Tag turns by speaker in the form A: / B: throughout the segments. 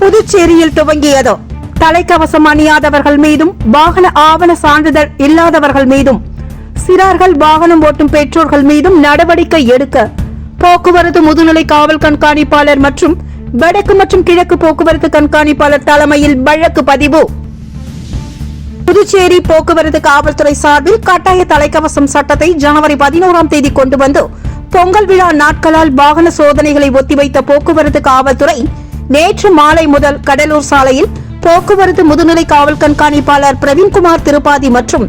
A: புதுச்சேரியில் துவங்கியது. தலைக்கவசம் அணியாதவர்கள் மீதும் வாகன ஆவண சான்றிதழ் இல்லாதவர்கள் மீதும் சிறார்கள் வாகனம் ஓட்டும் பெற்றோர்கள் மீதும் நடவடிக்கை எடுக்க போக்குவரத்து முதுநிலை காவல் கண்காணிப்பாளர் மற்றும் வடக்கு மற்றும் கிழக்கு போக்குவரத்து கண்காணிப்பாளர் தலைமையில் வழக்கு பதிவு. புதுச்சேரி போக்குவரத்து காவல்துறை சார்பில் கட்டாய தலைக்கவசம் சட்டத்தை ஜனவரி பதினோராம் தேதி கொண்டு வந்து பொங்கல் விழா நாட்களால் வாகன சோதனைகளை ஒத்திவைத்த போக்குவரத்து காவல்துறை நேற்று மாலை முதல் கடலூர் சாலையில் போக்குவரத்து முதுநிலை காவல் கண்காணிப்பாளர் பிரவீன்குமார் திருப்பாதி மற்றும்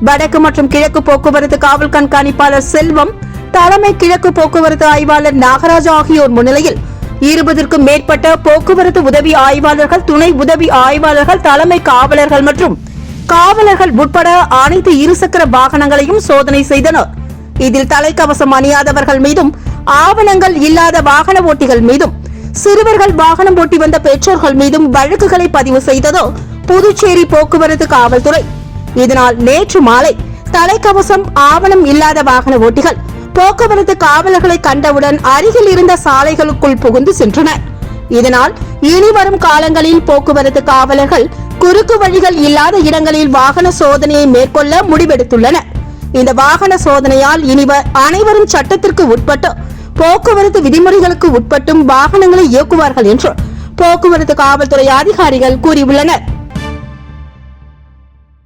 A: வடக்கு மற்றும் கிழக்கு போக்குவரத்து காவல் கண்காணிப்பாளர் செல்வம் தலைமை கிழக்கு போக்குவரத்து ஆய்வாளர் நாகராஜ் ஆகியோர் முன்னிலையில் இருபதற்கும் மேற்பட்ட போக்குவரத்து உதவி ஆய்வாளர்கள் துணை உதவி ஆய்வாளர்கள் தலைமை காவலர்கள் மற்றும் காவலர்கள் உட்பட அனைத்து இருசக்கர வாகனங்களையும் சோதனை செய்தனர். இதில் தலைக்கவசம் அணியாதவர்கள் மீதும் ஆவணங்கள் இல்லாத வாகன ஓட்டிகள் மீதும் சிறுவர்கள் வாகனம் ஓட்டி வந்த பெற்றோர்கள் மீதும் வழக்குகளை பதிவு செய்ததோ புதுச்சேரி போக்குவரத்து காவல்துறை. இதனால் நேற்று மாலை தலைக்கவசம் ஆவணம் இல்லாத வாகன ஓட்டிகள் போக்குவரத்து காவலர்களை கண்டவுடன் அருகில் இருந்த சாலைகளுக்குள் புகுந்து சென்றனர் இதனால் இனி வரும் காலங்களில் போக்குவரத்து காவலர்கள் குறுக்கு வழிகள் இல்லாத இடங்களில் வாகன சோதனையை மேற்கொள்ள முடிவெடுத்துள்ளனர். இந்த வாகன சோதனையால் இனிவர் அனைவரும் சட்டத்திற்கு உட்பட்டு போக்குவரத்து விதிமுறைகளுக்கு உட்பட்டும் வாகனங்களை இயக்குவார்கள் என்று போக்குவரத்து காவல்துறை அதிகாரிகள் கூறியுள்ளனர்.